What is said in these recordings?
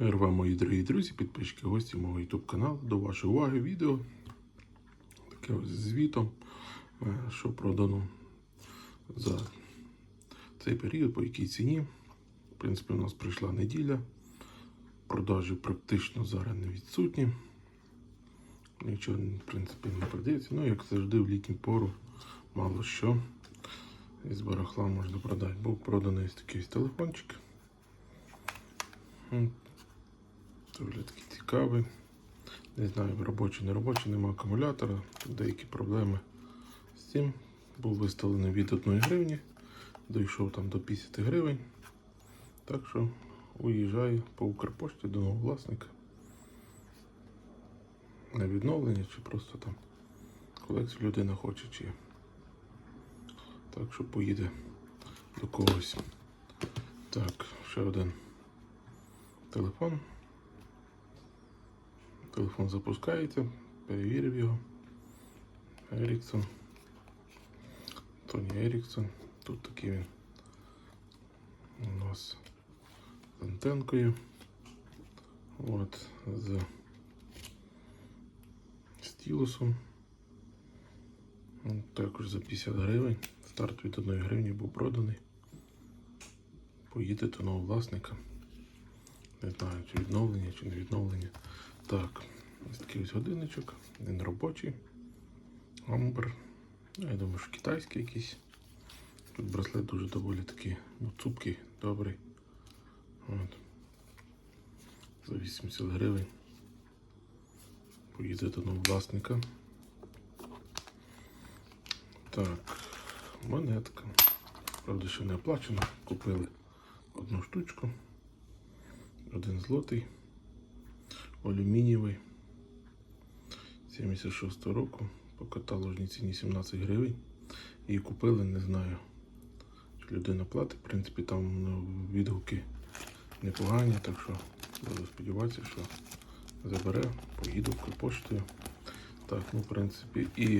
Мир вам, мої дорогі друзі, підписчики, гості мого YouTube каналу. До вашої уваги відео. Таке ось звітом, е, що продано за цей період, по якій ціні. В принципі, у нас прийшла неділя. Продажі практично зараз не відсутні. Нічого, в принципі, не продається. Ну, як завжди, в літню пору мало що. Із барахла можна продати. Був проданий ось такий телефончик. М, Дуже такий цікавий. Не знаю, робочий, не робочий, нема акумулятора. Деякі проблеми з цим. Був виставлений від 1 гривні, дійшов там до 50 гривень. Так що уїжджаю по Укрпошті до нового власника. На відновлення чи просто там колекцію людина хоче, чи так що поїде до когось. Так, ще один телефон. Телефон запускається, перевірив його. Еріксон. Тоні Еріксон. Тут такий він у нас з антенкою. От, з стілусом. Також за 50 гривень. Старт від 1 гривні був проданий. Поїде до нового власника. Не знаю, чи відновлення, чи не відновлення. Так, ось такий ось годинничок, він робочий. Амбер. Я думаю, що китайський якийсь. Тут браслет дуже доволі такий ну, цупкий, добрий. От. За 80 гривень. Поїде до нового власника. Так, монетка. Правда, ще не оплачена. Купили одну штучку. Один злотий. Алюмінієвий. 76 року. По каталожній ціні 17 гривень. Її купили, не знаю. Чи людина платить. В принципі, там ну, відгуки непогані, так що буду сподіватися, що забере, поїду поштою. Так, ну в принципі і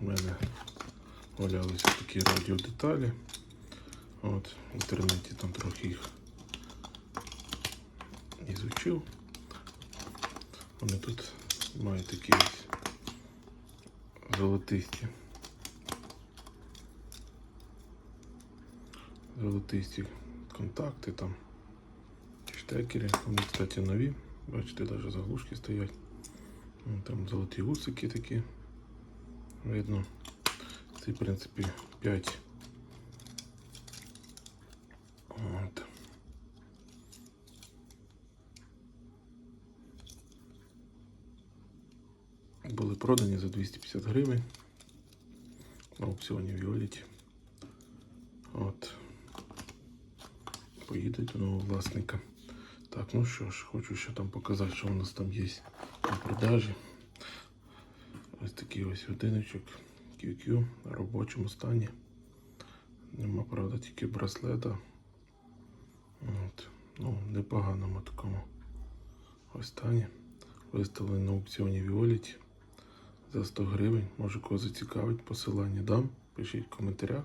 в мене валялися такі радіодеталі. От, в інтернеті там трохи їх ізучив. Вони тут мають такі золотисті. Золотисті контакти там, штекери. Вони, кстати, нові. Бачите, навіть заглушки стоять. Там золоті гусики такі. Видно. Це, в принципі, 5. От. Були продані за 250 гривень на аукціоні Віоліті. От. Поїдуть до нового власника. Так, ну що ж, хочу ще там показати, що у нас там є на продажі. Ось такий ось годиночок QQ на робочому стані. Нема, правда, тільки браслета. От. Ну, непоганому такому ось стані. Виставлений на аукціоні Віоліті за 100 гривень. Може кого зацікавить, посилання дам. Пишіть в коментарях.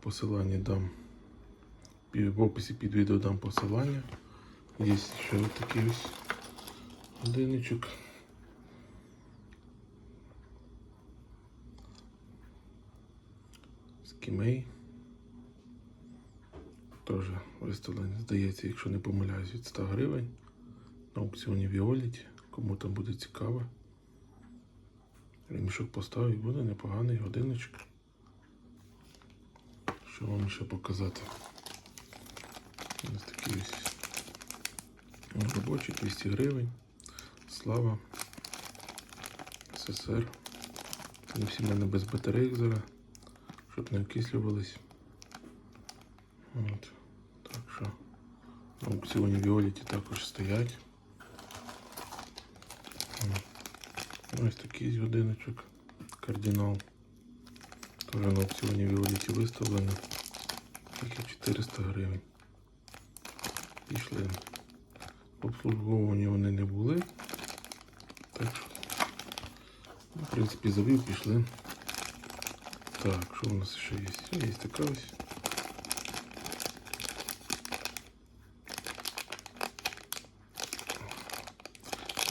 Посилання дам. В описі під відео дам посилання. Є ще такий ось годинничок. Скімей. Теж виставлення, здається, якщо не помиляюсь, від 100 гривень. На аукціоні Віоліті. Кому там буде цікаво. Ремішок поставить, буде непоганий годинничок. Що вам ще показати? Ось такий ось робочий 200 гривень. Слава. СССР. Вони всі в мене без батарейок зараз, щоб не окислювались. От. Так що на аукціоні Віоліті також стоять. Ось такий годиночок. Кардинал. Теж на аукціоні Віоліті виставлено. Тільки 400 гривень. Пішли. Обслуговування вони не були. Так що, ну, в принципі, завів, пішли. Так, що у нас ще є? Є така ось.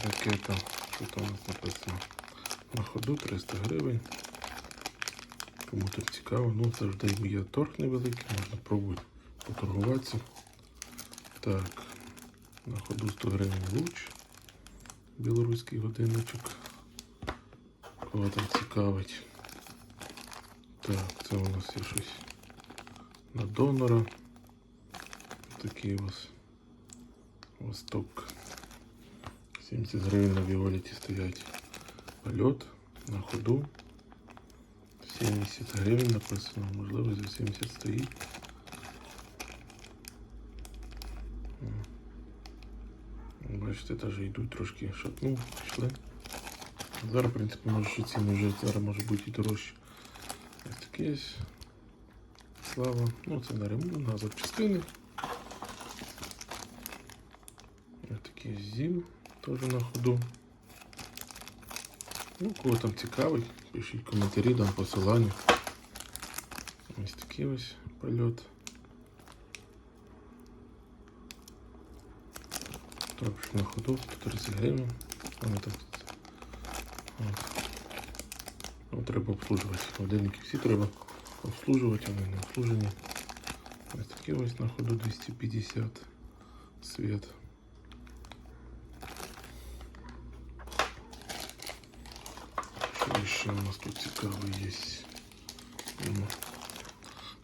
Ракета. Там у нас написано? На ходу 300 гривень. Кому так цікаво, ну завжди є торг невеликий, можна пробувати поторгуватися. Так, на ходу 100 гривень луч. Білоруський годинничок. Кого там цікавить. Так, це у нас є щось на донора. Такий ось восток. 70 гривень на Віоліті стоять. Польот на ходу. 70 гривень написано, можливо, за 70 стоїть. Бачите, навіть йдуть трошки шатну, пішли. Зараз, в принципі, може що ціни вже зараз може бути і дорожче. Ось таке. Слава. Ну, це на ремонт, на запчастини. Ось такий зім теж на ходу. Ну, кого там цікавить, пишіть коментарі, дам посилання. Ось такий ось польот. Також на ходу 130 гривень. Вони там. От. Ну, треба обслужувати. Годинники всі треба обслужувати, вони не обслужені. Ось такі ось на ходу 250 світ. Що ще у нас тут цікавий є? Ну,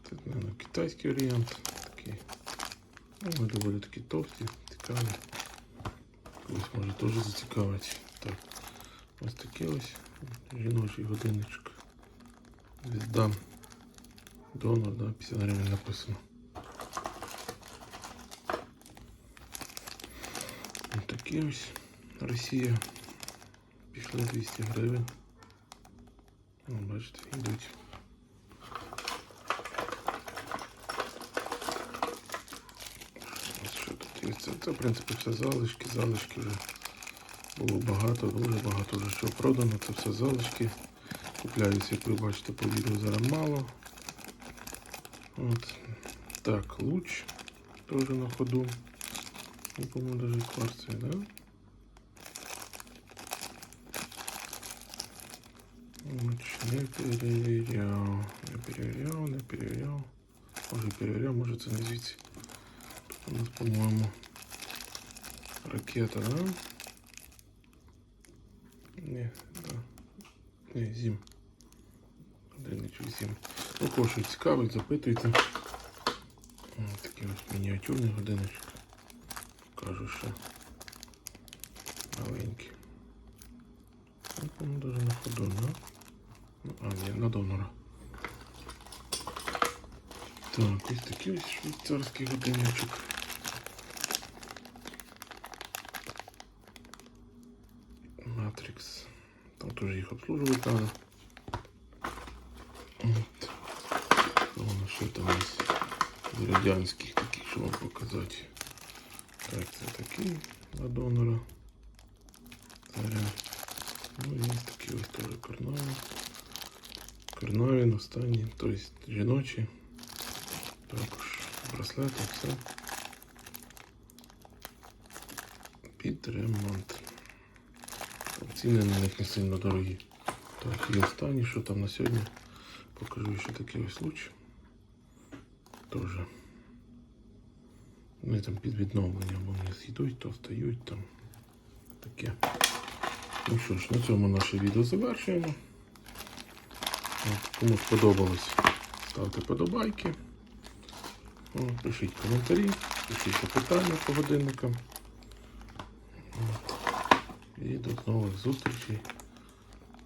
Це, наверное, китайський варіант. Такий. Ну, вони доволі такі товсті, цікаві. Когось може теж зацікавить. Так. Ось такий ось жіночий годинничок. Звізда. Донор, да, 50 гривень написано. Ось такі ось Росія. Пішли 200 гривень. О, бачите, йдуть. Що тут? Це, це, в принципі, все залишки, залишки вже було багато, дуже багато вже що продано, це все залишки. Купляються, як ви бачите, по відео зараз мало. От. Так, луч теж на ходу. Не по-моєму, даже кварцевий, да? не перевіряв. Не перевіряв, не перевіряв. Може перевіряв, може це не звідси. Тут у нас, по-моєму, ракета, да? Ні, да. Ні, зім. Годинничок зім. Ну, кого що цікавить, запитуйте. Ось Такий ось мініатюрний годинничок. Покажу ще. Маленький. Ну, по-моєму, даже на ходу, да? А, ні, на донора. Так, ось такий ось швейцарський годинничок. Матрикс. Там теж їх обслуживать треба. От. Що воно ще там є з радянських таких, що вам показати. Так, це такий на донора. Зараз. Ну, є такі ось теж карнаві. Карнаві, останні, тобто жіночі. Також браслети, все. Під ремонт. Ціни на них не сильно дорогі. Так, і останнє, що там на сьогодні. Покажу ще такий ось луч. Тоже. Вони там під відновлення, бо вони з'їдуть, то встають там. Таке. Ну що ж, на цьому наше відео завершуємо. Кому сподобалось, ставте подобайки. Пишіть коментарі, пишіть запитання по годинникам. І до нових зустрічей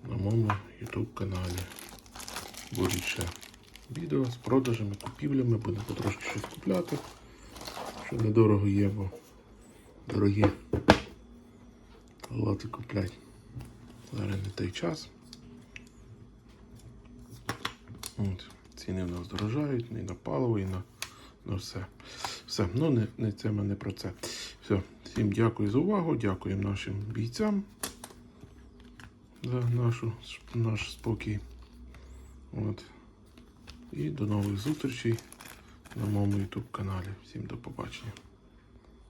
на моєму YouTube каналі. Будуть відео з продажами, купівлями, будемо потрошки щось купляти, що недорого є, бо дорогі лати куплять. Зараз не той час. От, ціни в нас дорожають, і на паливо, і на, на все. Все, ну не, не це ми не про це. Все, всім дякую за увагу, дякуємо нашим бійцям за нашу, наш спокій. От. І до нових зустрічей на моєму YouTube каналі. Всім до побачення.